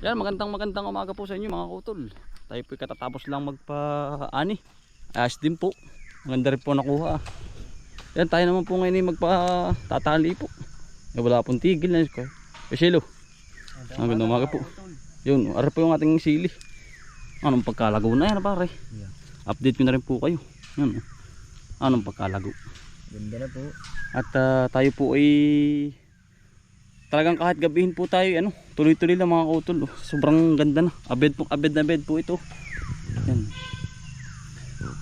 Yan, magandang magandang umaga po sa inyo mga kutol. Tayo po katatapos lang magpa-ani. Ayos din po. Maganda rin po nakuha. Yan, tayo naman po ngayon ay magpa-tatali po. Eh, wala pong tigil na. Eh, Shelo. Magandang umaga po. Yun, ara po yung ating sili. Anong pagkalago na yan pare? Yeah. Update ko na rin po kayo. Oh. Anong pagkalago. Ganda na po. At ah, tayo po ay talagang kahit gabihin po tayo ano, tuloy-tuloy lang mga kautol. oh. Sobrang ganda na. Abed po, abed na bed po ito. Yan.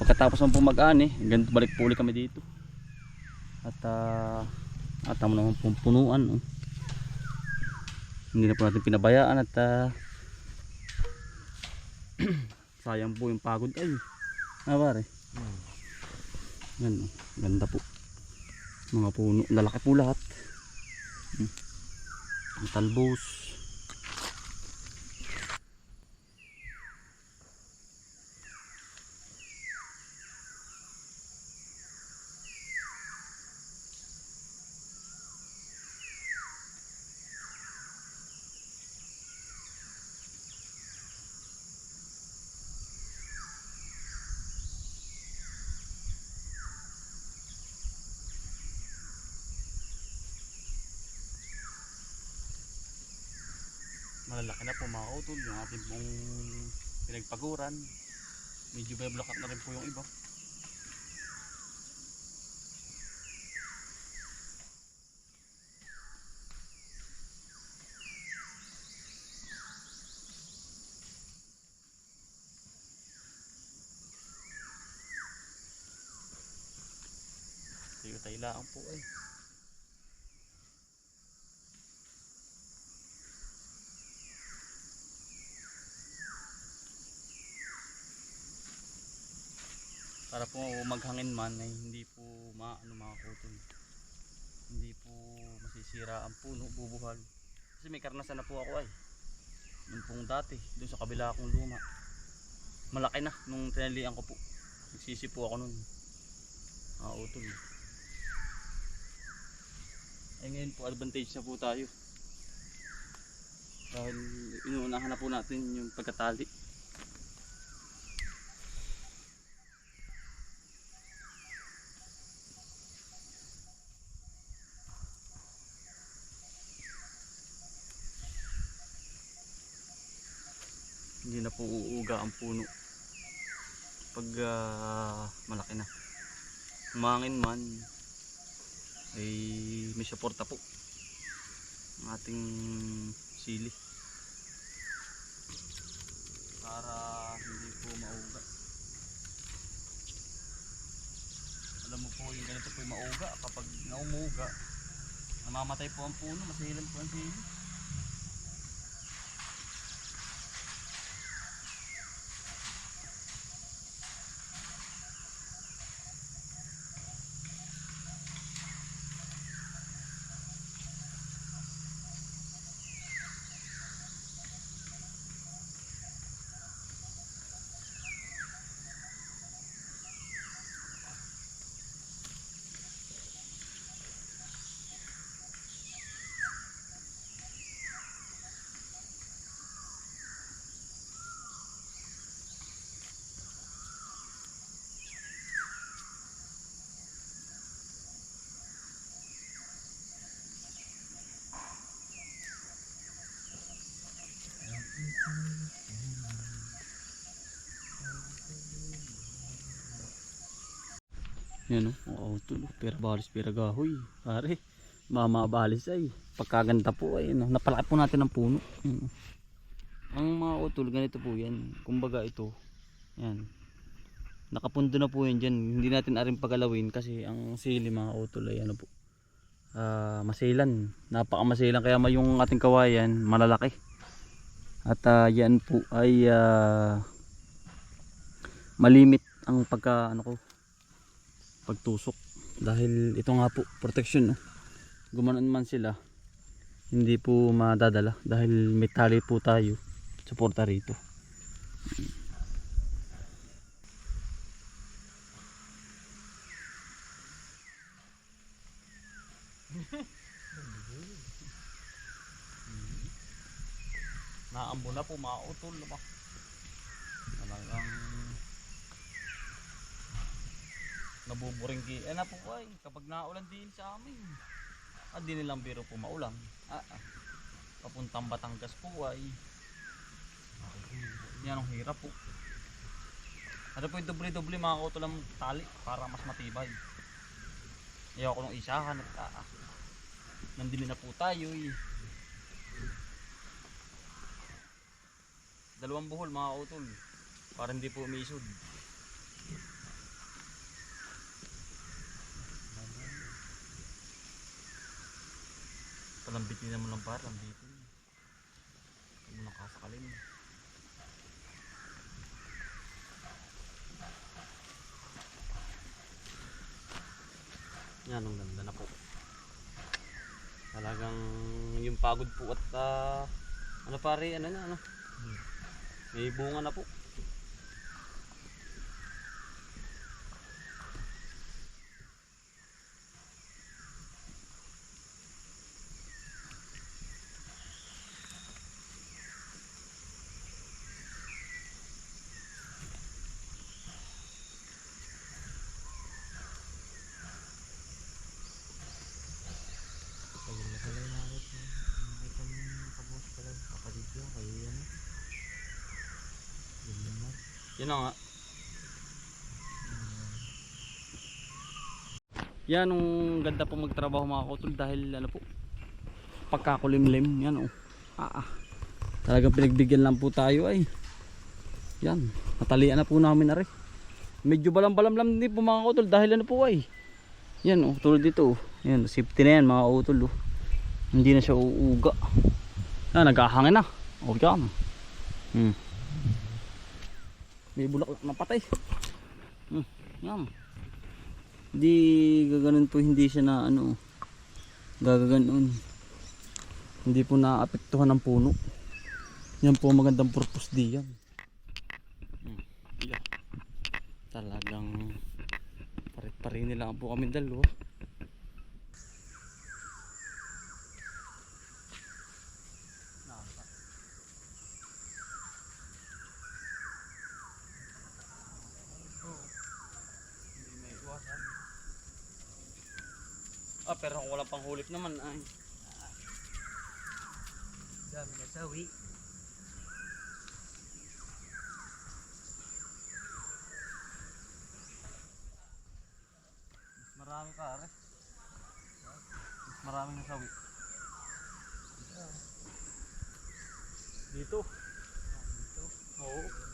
Pagkatapos ng pumag-ani, ganito balik po ulit kami dito. At uh, at tamo naman pong punuan. oh. Hindi na po natin pinabayaan at ah, sayang po yung pagod ay. Ah, pare. Yan, oh. ganda po. Mga puno, lalaki po lahat. Hmm. Ang talbos. Malalaki na po mga utol yung ating pong pinagpaguran. Medyo may block na rin po yung iba. Tayo tayo lang po eh para po maghangin man ay hindi po maano mga hindi po masisira ang puno bubuhal. Kasi may karnasan na po ako ay. Nung pong dati dun sa kabila akong luma malaki na nung tinalian ko po. Nagsisi po ako nun. Mga utol. Ay ngayon po advantage na po tayo. Dahil inuunahan na po natin yung pagkatali hindi na po uuga ang puno. Pag ah, malaki na. Umangin man ay may suporta po. Ang ating sili. Para hindi po mauga. Alam mo po yung ganito po yung mauga. Kapag naumuga namamatay po ang puno masilan po ang sili Yan o, oh, tulo, pera balis, pera gahoy. Pare, mama balis ay. Pagkaganda po ay, no? napalaki po natin ang puno. Yan. Ang mga utol, ganito po yan. Kumbaga ito, yan. Nakapundo na po yan dyan. Hindi natin aring pagalawin kasi ang sili mga utol ay ano po. ah masilan. Napakamasilan kaya may yung ating kawayan malalaki. At ah, yan po ay ah, malimit ang pagka ano ko pagtusok. Dahil ito nga po protection no? gumanon man sila hindi po madadala dahil may tali po tayo suporta rito. Naambo na po mga utol ba? Talagang nabuburing ki eh na po ay kapag naulan din sa amin. Ah di nilang biro po maulan. Ah, ah. papuntang Batangas po ay. Yan ang hirap po. Ano po yung doble-doble mga utol ang tali para mas matibay. Ayaw ko nung isahan at ah, ah. nandili na po tayo eh. Dalawang buhol mga utol para hindi po umisod palambitin naman lang para lambitin huwag mo nakasakalin yan ang ganda na po. Talagang yung pagod po at ah, ano pare ano na ano? May bunga na po. Ayun na pala yung nakit mo. Nakita mo yung kabos pala. Kapatid ko, kayo yan. Yun naman. Yun na nga. Yan ang ganda po magtrabaho mga kutol dahil ano po pagkakulimlim yan oh. Ah, ah. Talagang pinagbigyan lang po tayo ay. Yan, natalian na po namin na. Medyo balam-balam din po mga kutol dahil ano po ay. Yan oh, tulad dito oh. Yan, safety na yan mga kutol oh. Hindi na siya uuga. Ah, naghahangin na. Oh, yan. Hmm. May bulaklak na patay. Hmm, yan. Hindi gaganon po hindi siya na ano gagaganon. Hindi po naapektuhan ng puno. Yan po ang magandang purpose diyan. Hmm, yeah. Talagang pare-pare nila po kami dalawa. Hindi may iwasan. Ah, pero kung wala pang hulip naman ay. Dami na sawi. Mas marami pa are. Mas maraming nasawi. Dito. Dito. Oo.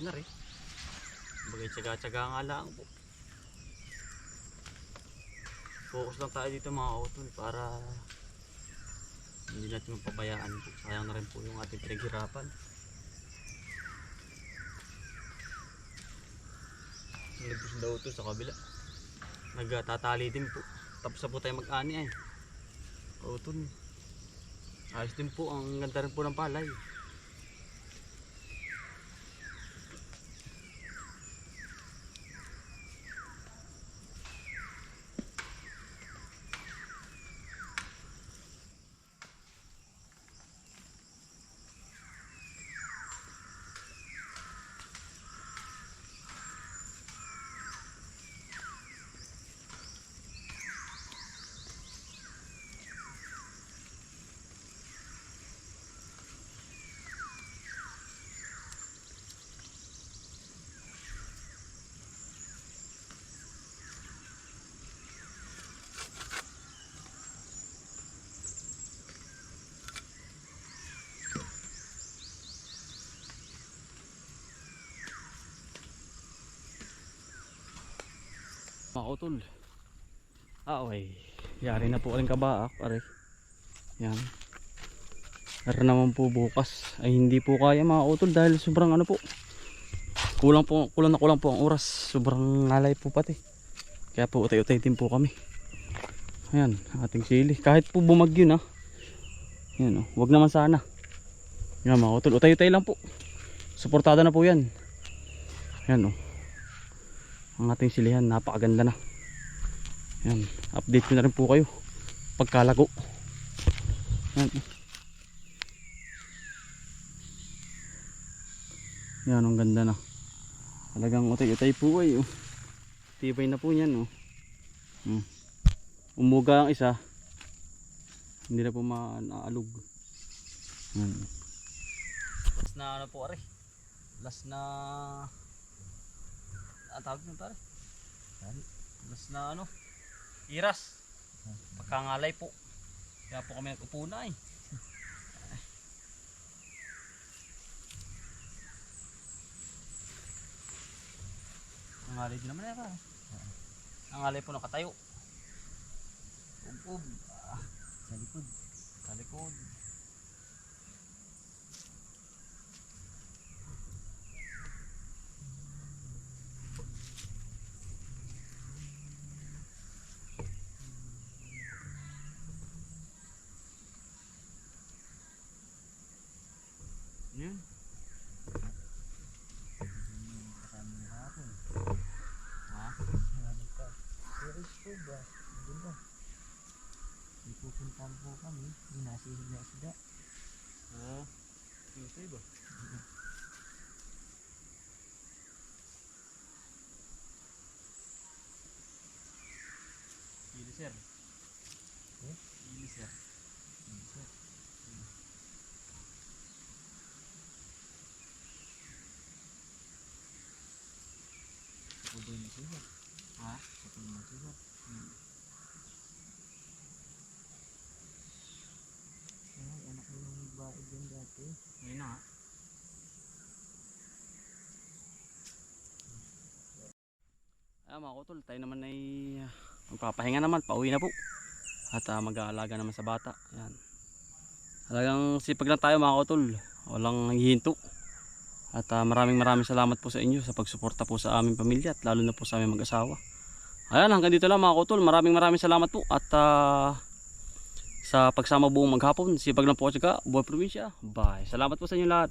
Ganda rin. Bagay tsaga-tsaga nga lang po. Focus lang tayo dito mga utol para hindi natin mapabayaan po. Sayang na rin po yung ating pinaghirapan. Nagpus daw ito sa kabila. Nagtatali din po. Tapos na po tayo mag-ani eh. Utol. Ayos din po. Ang ganda rin po ng palay. Mga utol. Ah, okay. Yari na po rin kabaak, pare. Yan. Pero naman po bukas ay hindi po kaya mga dahil sobrang ano po. Kulang po, kulang na kulang po ang oras. Sobrang ngalay po pati. Kaya po utay-utay din po kami. Ayan, ating sili. Kahit po bumagyo na. Yan oh, wag naman sana. Yan mga utol, utay-utay lang po. Suportada na po yan. Yan oh. Ang ating silihan, napakaganda na. Yan, update ko na rin po kayo. Pagkalago. Yan. Yan, ang ganda na. Talagang utay-utay po ay oh. Tibay na po yan oh. Hmm. Umuga ang isa. Hindi na po maaalog. Yan. Last na ano po are. Last na ang tawag nyo pare? Last na ano? Iras. Pagkangalay po. Kaya po kami nag-upo na eh. Ang alay din naman eh pare. Ang alay po nakatayo. Ub-ub. Ah, Sa likod. sa likod. Yun. Kasama ng hapon. Ha? Marami ka. Series po ba? Hindi ba? May pupuntahan May nasihig na isda. Oo. Tuesday ba? Pili sir. Eh? Pili sir. Isa. Pudoy na siya. Ha? Sa pudoy na siya. Ay, anak mo yung nagbaid yan dati. Ngayon na nga. Ah, mga kutol, tayo naman ay ah, magpapahinga naman, pauwi na po. At ah, mag-aalaga naman sa bata. Yan. Talagang sipag lang tayo mga kutol. Walang hihinto. At ah, maraming maraming salamat po sa inyo sa pagsuporta po sa aming pamilya at lalo na po sa aming mag-asawa. Ayan, hanggang dito lang mga kutol. Maraming maraming salamat po at ah, sa pagsama buong maghapon. Sipag lang po at saka, buhay probinsya. Bye. Salamat po sa inyo lahat.